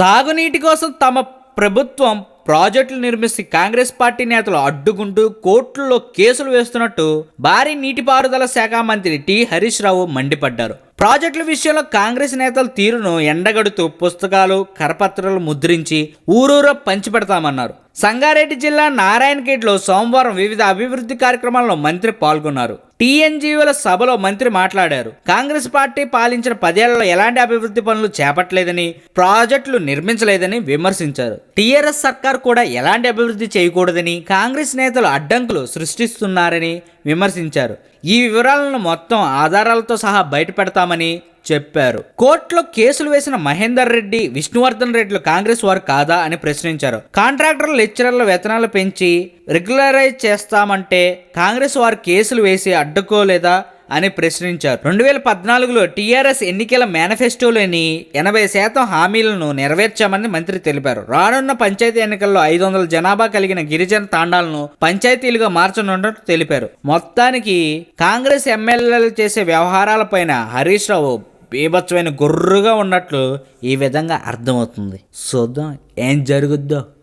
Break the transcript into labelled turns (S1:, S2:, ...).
S1: సాగునీటి కోసం తమ ప్రభుత్వం ప్రాజెక్టులు నిర్మిస్తే కాంగ్రెస్ పార్టీ నేతలు అడ్డుకుంటూ కోర్టుల్లో కేసులు వేస్తున్నట్టు భారీ నీటిపారుదల శాఖ మంత్రి టి. హరీష్ రావు మండిపడ్డారు. ప్రాజెక్టుల విషయంలో కాంగ్రెస్ నేతల తీరును ఎండగడుతూ పుస్తకాలు కరపత్రాలు ముద్రించి ఊరూరా పంచిపెడతామన్నారు. సంగారెడ్డి జిల్లా నారాయణఖేడ్లో సోమవారం వివిధ అభివృద్ధి కార్యక్రమాల్లో మంత్రి పాల్గొన్నారు. టీఎన్జీఓల సభలో మంత్రి మాట్లాడారు. కాంగ్రెస్ పార్టీ పాలించిన పదేళ్ళలో ఎలాంటి అభివృద్ధి పనులు చేపట్టలేదని ప్రాజెక్టులు నిర్మించలేదని విమర్శించారు. టీఆర్ఎస్ సర్కార్ కూడా ఎలాంటి అభివృద్ధి చేయకూడదని కాంగ్రెస్ నేతలు అడ్డంకులు సృష్టిస్తున్నారని విమర్శించారు. ఈ వివరాలను మొత్తం ఆధారాలతో సహా బయటపెడతామని చెప్పారు. కోర్టులో కేసులు వేసిన మహేందర్ రెడ్డి విష్ణువర్ధన్ రెడ్డిలు కాంగ్రెస్ వారు కాదా అని ప్రశ్నించారు. కాంట్రాక్టర్ లెక్చరర్ల వేతనాలు పెంచి రెగ్యులరైజ్ చేస్తామంటే కాంగ్రెస్ వారు కేసులు వేసి అడ్డుకోలేదా అని ప్రశ్నించారు. రెండు వేల పద్నాలుగులో టీఆర్ఎస్ ఎన్నికల మేనిఫెస్టోలోని ఎనభై శాతం హామీలను నెరవేర్చామని మంత్రి తెలిపారు. రానున్న పంచాయతీ ఎన్నికల్లో ఐదు వందల జనాభా కలిగిన గిరిజన తాండాలను పంచాయతీలుగా మార్చనున్నట్టు తెలిపారు. మొత్తానికి కాంగ్రెస్ ఎమ్మెల్యేలు చేసే వ్యవహారాలపైన హరీష్ రావు బీభత్సమైన గుర్రుగా ఉన్నట్లు ఈ విధంగా అర్థమవుతుంది. చూద్దాం ఏం జరుగుద్దో.